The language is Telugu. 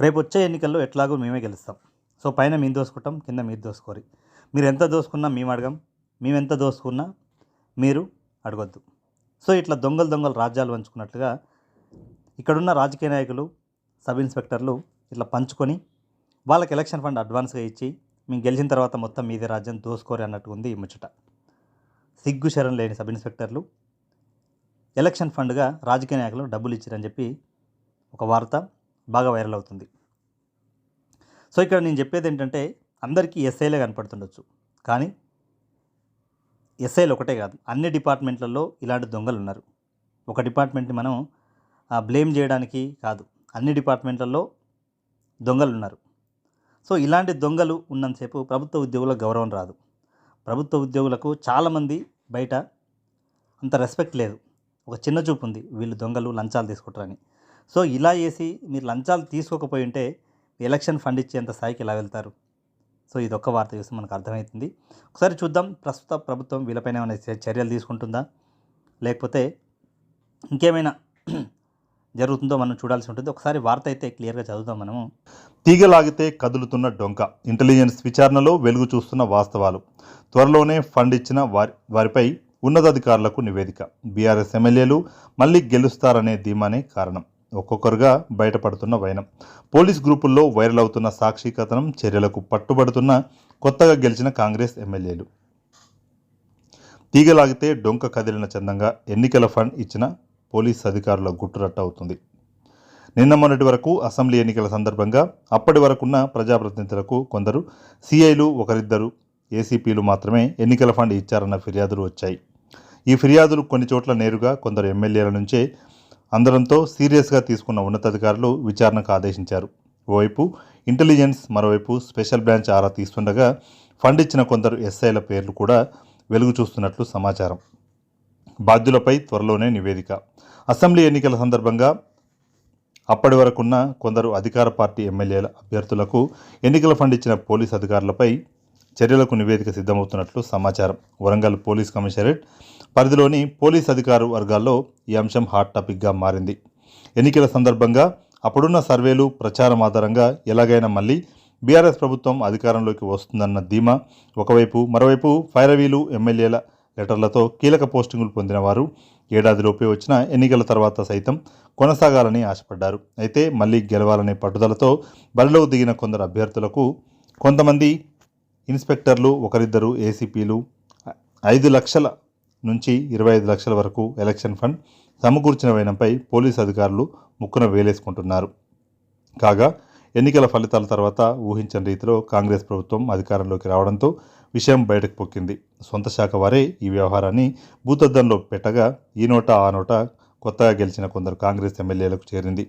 రేపు వచ్చే ఎన్నికల్లో ఎట్లాగో మేమే గెలుస్తాం. సో పైన మేము దోసుకుంటాం కింద మీరు దోసుకోరి. మీరు ఎంత దోసుకున్నా మేము అడగం మేము ఎంత దోసుకున్నా మీరు అడగొద్దు. సో ఇట్లా దొంగలు దొంగలు రాజ్యాలు పంచుకున్నట్లుగా ఇక్కడున్న రాజకీయ నాయకులు సబ్ ఇన్స్పెక్టర్లు ఇట్లా పంచుకొని వాళ్ళకి ఎలక్షన్ ఫండ్ అడ్వాన్స్గా ఇచ్చి మేము గెలిచిన తర్వాత మొత్తం మీదే రాజ్యం దోసుకోరి అన్నట్టు ఉంది ఈ ముచ్చట. సిగ్గు శరం లేని సబ్ ఇన్స్పెక్టర్లు ఎలక్షన్ ఫండ్గా రాజకీయ నాయకులు డబ్బులు ఇచ్చారని చెప్పి ఒక వార్త బాగా వైరల్ అవుతుంది. సో ఇక్కడ నేను చెప్పేది ఏంటంటే అందరికీ ఎస్ఐలే కనపడుతుండొచ్చు. కానీ ఎస్ఐలు ఒకటే కాదు అన్ని డిపార్ట్మెంట్లలో ఇలాంటి దొంగలు ఉన్నారు. ఒక డిపార్ట్మెంట్ని మనం బ్లేమ్ చేయడానికి కాదు అన్ని డిపార్ట్మెంట్లలో దొంగలు ఉన్నారు. సో ఇలాంటి దొంగలు ఉన్నంతసేపు ప్రభుత్వ ఉద్యోగులకు గౌరవం రాదు. ప్రభుత్వ ఉద్యోగులకు చాలామంది బయట అంత రెస్పెక్ట్ లేదు. ఒక చిన్న చూపు ఉంది వీళ్ళు దొంగలు లంచాలు తీసుకుంటారని. సో ఇలా చేసి మీరు లంచాలు తీసుకోకపోయి ఉంటే ఎలక్షన్ ఫండ్ ఇచ్చేంత స్థాయికి ఇలా వెళ్తారు? సో ఇది ఒక్క వార్త చూస్తే మనకు అర్థమవుతుంది. ఒకసారి చూద్దాం ప్రస్తుత ప్రభుత్వం వీళ్ళపైన ఏమైనా చర్యలు తీసుకుంటుందా? లేకపోతే ఇంకేమైనా జరుగుతుందో మనం చూడాల్సి ఉంటుంది. ఒకసారి వార్త అయితే క్లియర్గా చదువుదాం మనము. తీగలాగితే కదులుతున్న డొంక ఇంటెలిజెన్స్ విచారణలో వెలుగు చూస్తున్న వాస్తవాలు. త్వరలోనే ఫండ్ ఇచ్చిన వారి వారిపై ఉన్నతాధికారులకు నివేదిక. బీఆర్ఎస్ ఎమ్మెల్యేలు మళ్ళీ గెలుస్తారనే ధీమానే కారణం. ఒక్కొక్కరుగా బయటపడుతున్న వైనం. పోలీస్ గ్రూపుల్లో వైరల్ అవుతున్న సాక్షి కథనం చర్యలకు పట్టుబడుతున్న కొత్తగా గెలిచిన కాంగ్రెస్ ఎమ్మెల్యేలు. తీగలాగితే డొంక కదిలిన చందంగా ఎన్నికల ఫండ్ ఇచ్చిన పోలీస్ అధికారుల గుట్టురట్ట అవుతుంది. నిన్న మొన్నటి వరకు అసెంబ్లీ ఎన్నికల సందర్భంగా అప్పటి వరకున్న ప్రజాప్రతినిధులకు కొందరు సిఐలు ఒకరిద్దరు ఏసీపీలు మాత్రమే ఎన్నికల ఫండ్ ఇచ్చారన్న ఫిర్యాదులు వచ్చాయి. ఈ ఫిర్యాదులు కొన్ని చోట్ల నేరుగా కొందరు ఎమ్మెల్యేల నుంచే అందడంతో సీరియస్గా తీసుకున్న ఉన్నతాధికారులు విచారణకు ఆదేశించారు. ఓవైపు ఇంటెలిజెన్స్ మరోవైపు స్పెషల్ బ్రాంచ్ ఆరా తీస్తుండగా ఫండ్ ఇచ్చిన కొందరు ఎస్ఐల పేర్లు కూడా వెలుగు చూస్తున్నట్లు సమాచారం. బాధ్యులపై త్వరలోనే నివేదిక. అసెంబ్లీ ఎన్నికల సందర్భంగా అప్పటి వరకున్న కొందరు అధికార పార్టీ ఎమ్మెల్యేల అభ్యర్థులకు ఎన్నికల ఫండ్ ఇచ్చిన పోలీస్ అధికారులపై చర్యలకు నివేదిక సిద్ధమవుతున్నట్లు సమాచారం. వరంగల్ పోలీస్ కమిషనరేట్ పరిధిలోని పోలీస్ అధికార వర్గాల్లో ఈ అంశం హాట్ టాపిక్గా మారింది. ఎన్నికల సందర్భంగా అప్పుడున్న సర్వేలు ప్రచారం ఆధారంగా ఎలాగైనా మళ్ళీ బీఆర్ఎస్ ప్రభుత్వం అధికారంలోకి వస్తుందన్న ధీమా ఒకవైపు మరోవైపు ఫైరవీలు ఎమ్మెల్యేల లెటర్లతో కీలక పోస్టింగులు పొందిన వారు ఏడాదిలోపే వచ్చిన ఎన్నికల తర్వాత సైతం కొనసాగాలని ఆశపడ్డారు. అయితే మళ్ళీ గెలవాలనే పట్టుదలతో బరిలో దిగిన కొందరు అభ్యర్థులకు కొంతమంది ఇన్స్పెక్టర్లు ఒకరిద్దరు ఏసీపీలు ఐదు లక్షల నుంచి ఇరవై ఐదు లక్షల వరకు ఎలక్షన్ ఫండ్ సమకూర్చిన వైనంపై పోలీసు అధికారులు ముక్కున వేలేసుకుంటున్నారు. కాగా ఎన్నికల ఫలితాల తర్వాత ఊహించని రీతిలో కాంగ్రెస్ ప్రభుత్వం అధికారంలోకి రావడంతో విషయం బయటకు పొక్కింది. సొంత శాఖ వారే ఈ వ్యవహారాన్ని భూతద్దంలో పెట్టగా ఈ నోట ఆ నోట కొత్తగా గెలిచిన కొందరు కాంగ్రెస్ ఎమ్మెల్యేలకు చేరింది.